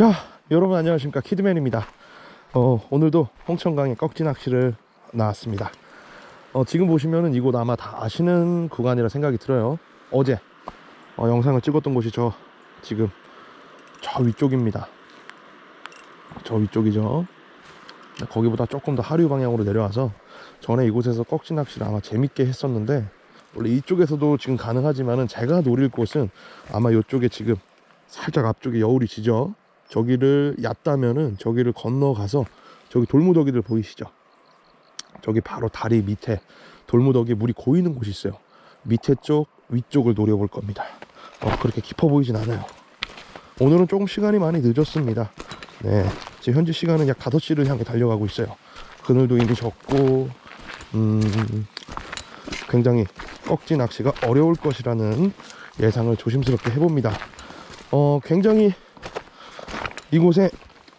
자, 여러분 안녕하십니까 키드맨입니다. 어, 오늘도 홍천강에 꺽지 낚시를 나왔습니다. 어, 지금 보시면은 이곳 아마 다 아시는 구간이라 생각이 들어요. 어제 어, 영상을 찍었던 곳이 저 지금 저 위쪽입니다. 저 위쪽이죠. 거기보다 조금 더 하류 방향으로 내려와서 전에 이곳에서 꺽지 낚시를 아마 재밌게 했었는데 원래 이쪽에서도 지금 가능하지만은 제가 노릴 곳은 아마 이쪽에 지금 살짝 앞쪽에 여울이 지죠. 저기를 얕다면은 저기를 건너가서 저기 돌무더기들 보이시죠? 저기 바로 다리 밑에 돌무더기 물이 고이는 곳이 있어요. 밑에 쪽, 위쪽을 노려볼 겁니다. 어, 그렇게 깊어 보이진 않아요. 오늘은 조금 시간이 많이 늦었습니다. 네, 지금 현재 시간은 약 5시를 향해 달려가고 있어요. 그늘도 이미 졌고, 음, 굉장히 꺽지 낚시가 어려울 것이라는 예상을 조심스럽게 해봅니다. 어, 굉장히 이곳에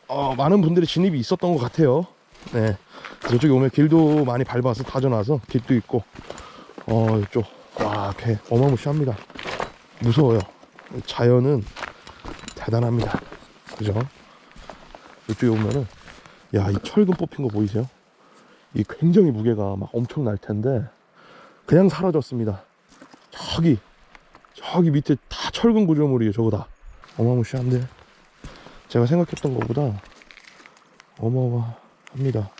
어, 많은 분들의 진입이 있었던 것 같아요. 네. 저쪽에 오면 길도 많이 밟아서 다져놔서 길도 있고, 어, 이쪽, 와, 개 어마무시합니다. 무서워요. 자연은 대단합니다. 그죠? 이쪽에 오면은, 야, 이 철근 뽑힌 거 보이세요? 이 굉장히 무게가 막 엄청 날 텐데, 그냥 사라졌습니다. 저기, 저기 밑에 다 철근 구조물이에요, 저거 다. 어마무시한데. 제가 생각했던 것보다 어마어마합니다.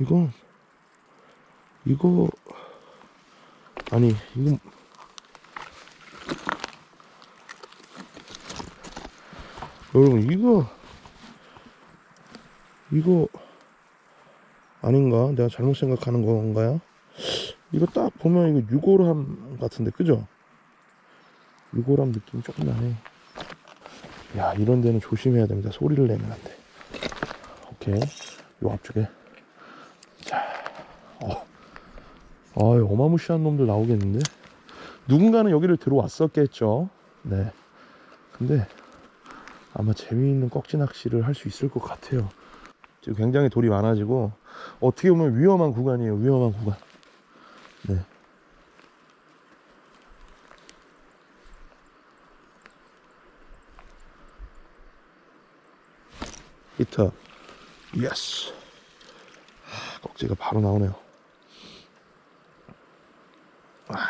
이건 이거 아니 이건 여러분 이거 이거 아닌가? 내가 잘못 생각하는 건가요? 이거 딱 보면 이거 유골함 같은데 그죠? 유골함 느낌이 조금 나네. 야, 이런 데는 조심해야 됩니다. 소리를 내면 안 돼. 오케이. 요 앞쪽에. 자, 어. 아유, 어마무시한 놈들 나오겠는데? 누군가는 여기를 들어왔었겠죠. 네. 근데 아마 재미있는 꺽지 낚시를 할 수 있을 것 같아요. 지금 굉장히 돌이 많아지고 어떻게 보면 위험한 구간이에요. 위험한 구간. 네. 히터. 예스 하, 꺽지가 바로 나오네요. 아.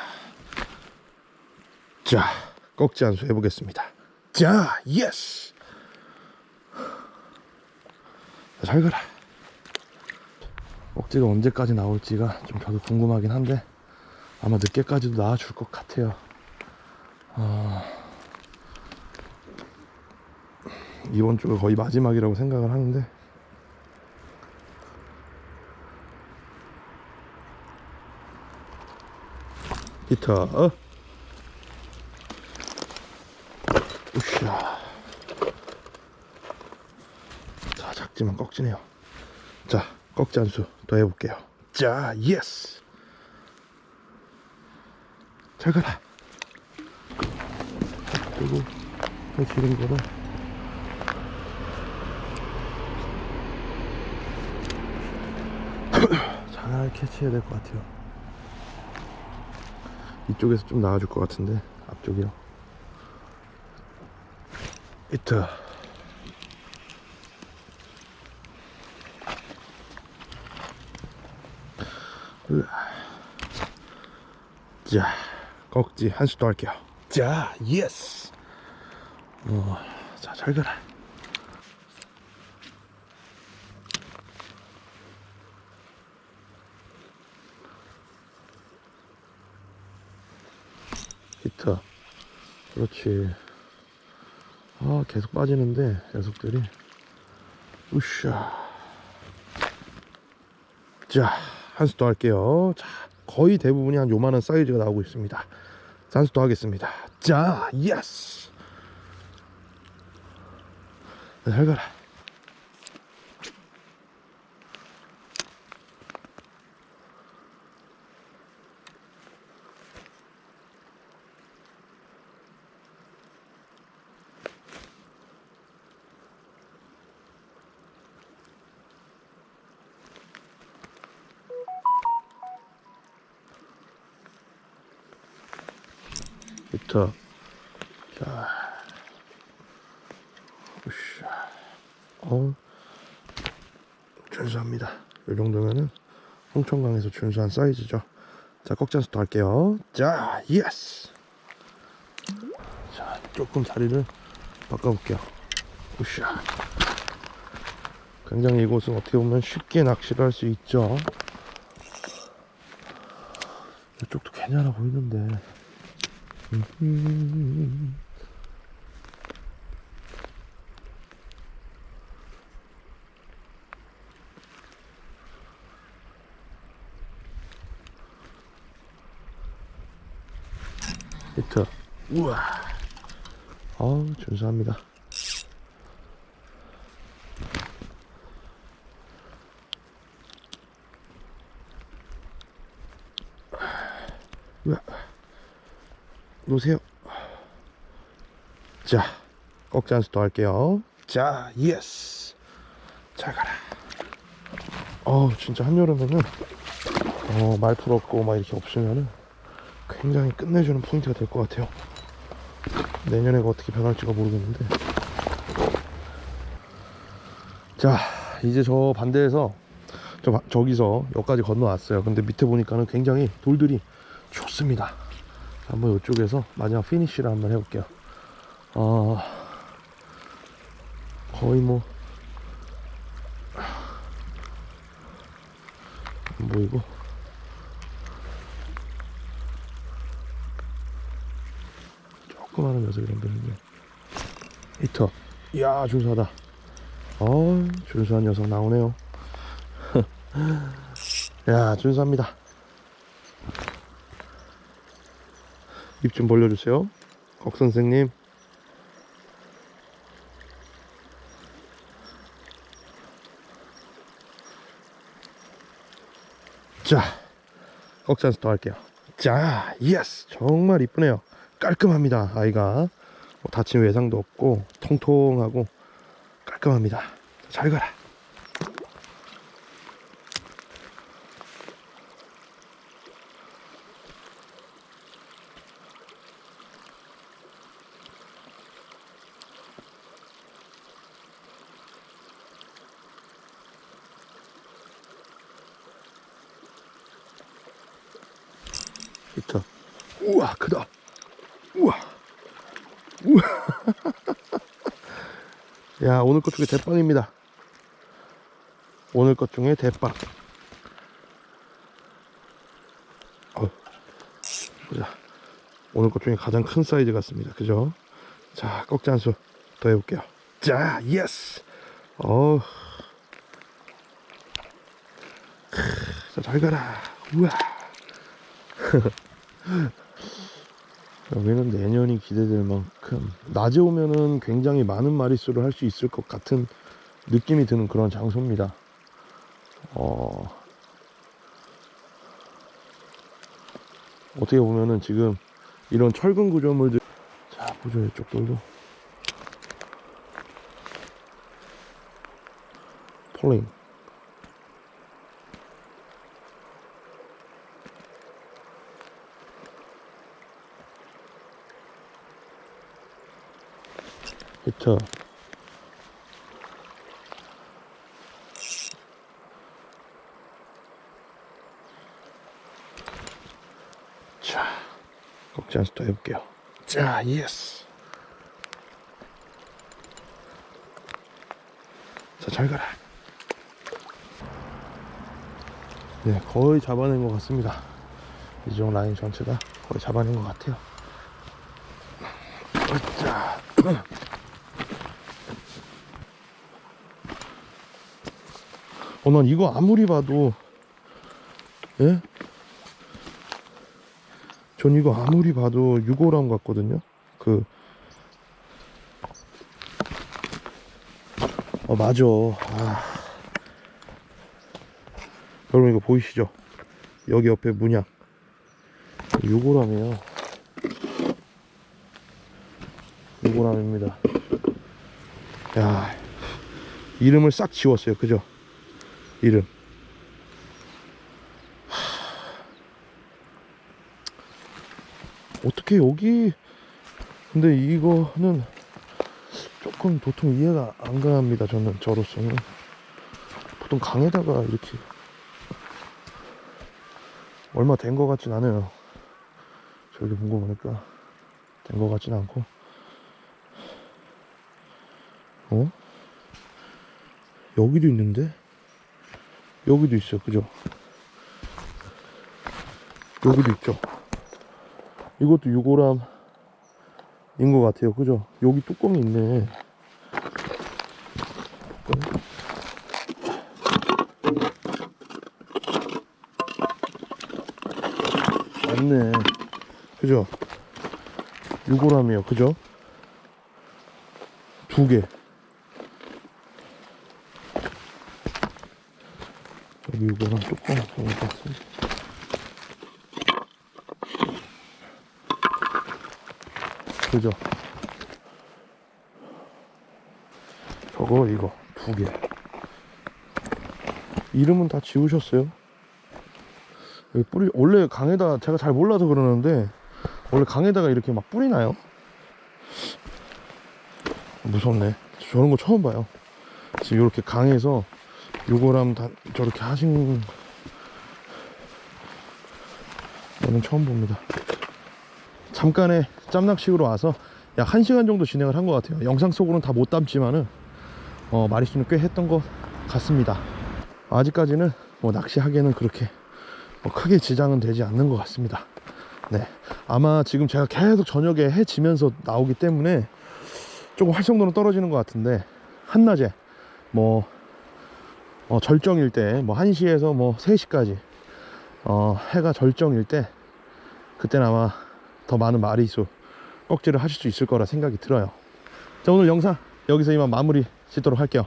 자 꺽지 한 수 해보겠습니다. 자 예스 가라. 꺽지가 언제까지 나올지가 좀 저도 궁금하긴 한데 아마 늦게까지도 나와줄 것 같아요 이번 주가 거의 마지막이라고 생각을 하는데. 히터 어? 우샤 자 작지만 꺽지네요. 자 꺽지 한수 더 해볼게요. 자 예스. 잘 가라. 그리고 그 기른 거를 잘 캐치해야 될 것 같아요. 이쪽에서 좀 나와줄 것 같은데 앞쪽이요. 이트. 자, 꺽지 한수더 할게요. 자, 예스. 어, 자, 잘 가라. 히터 그렇지. 아 계속 빠지는데 녀석들이. 우샤 자한 수 더 할게요. 자 거의 대부분이 한 요만한 사이즈가 나오고 있습니다. 한 수 더 하겠습니다. 자 예스. 잘 가라 히터 자, 으쌰. 어, 준수합니다. 이 정도면은 홍천강에서 준수한 사이즈죠. 자, 꺽잔수도 할게요. 자, 예스. 자, 조금 자리를 바꿔볼게요. 으쌰. 굉장히 이곳은 어떻게 보면 쉽게 낚시를 할 수 있죠. 이쪽도 괜찮아 보이는데. 음. 히트. 우와. 어우, 준수합니다. 우와. 놓으세요. 자, 꺽잔수 더 할게요. 자, 예스. 잘 가라. 어, 진짜 한여름에는 어, 말풀 없고 막 이렇게 없으면은 굉장히 끝내주는 포인트가 될 것 같아요. 내년에가 어떻게 변할지가 모르겠는데. 자, 이제 저 반대에서 저 바- 저기서 여기까지 건너왔어요. 근데 밑에 보니까는 굉장히 돌들이 좋습니다. 자, 한번 이쪽에서 마지막 피니쉬를 한번 해볼게요. 어, 거의 뭐 안 보이고 조그마한 녀석이란 말이죠. 히터. 이야, 준수하다. 어, 준수한 녀석 나오네요. 야, 준수합니다. 입 좀 벌려주세요. 곽 선생님. 자, 꺽찬스 더 할게요. 자, 예스! 정말 이쁘네요. 깔끔합니다, 아이가. 뭐 다친 외상도 없고, 통통하고, 깔끔합니다. 잘 가라. 히터. 우와, 크다. 우와. 우와. 야, 오늘 것 중에 대빵입니다. 오늘 것 중에 대빵. 어, 보자. 오늘 것 중에 가장 큰 사이즈 같습니다. 그죠? 자, 꺽잔수 더 해볼게요. 자, 예스! 어 자, 잘 가라. 우와. 여기는 내년이 기대될 만큼 낮에 오면은 굉장히 많은 마리수를 할 수 있을 것 같은 느낌이 드는 그런 장소입니다. 어, 어떻게 보면은 지금 이런 철근 구조물들 자 보죠 이쪽들도 폴링 히터 자 꺽잔수 또 해볼게요. 자 예스 자잘 가라. 네 거의 잡아낸 것 같습니다. 이종 라인 전체가 거의 잡아낸 것 같아요. 자 어, 난 이거 아무리 봐도, 예? 전 이거 아무리 봐도 6호람 같거든요? 그, 어, 맞아. 아. 여러분, 이거 보이시죠? 여기 옆에 문양. 6호람이에요. 6호람입니다. 야, 이름을 싹 지웠어요. 그죠? 이름. 하... 어떻게 여기 근데 이거는 조금 도통 이해가 안 갑니다. 저는 저로서는 보통 강에다가 이렇게 얼마 된거 같진 않아요. 저기 본 거 보니까 된거 같진 않고 어? 여기도 있는데 여기도 있어 그죠? 여기도 있죠. 이것도 유골함인 것 같아요. 그죠? 여기 뚜껑이 있네. 맞네. 그죠? 유골함이요. 그죠? 두 개. 뚜껑 한번 봤습니다. 그죠? 저거 이거 두 개. 이름은 다 지우셨어요? 여기 뿌리 원래 강에다 제가 잘 몰라서 그러는데 원래 강에다가 이렇게 막 뿌리나요? 무섭네. 저런 거 처음 봐요. 지금 이렇게 강에서 요거랑 다 저렇게 하신 저는 처음 봅니다. 잠깐의 짬낚시로 와서 약 1시간 정도 진행을 한 것 같아요. 영상 속으로는 다 못 담지만은 어, 마리수는 꽤 했던 것 같습니다. 아직까지는 뭐 낚시하기에는 그렇게 뭐 크게 지장은 되지 않는 것 같습니다. 네. 아마 지금 제가 계속 저녁에 해 지면서 나오기 때문에 조금 활성도는 떨어지는 것 같은데 한낮에 뭐 어, 절정일 때 뭐 1시에서 뭐 3시까지 어, 해가 절정일 때 그때는 아마 더 많은 마리수 꺽지를 하실 수 있을 거라 생각이 들어요. 자 오늘 영상 여기서 이만 마무리 짓도록 할게요.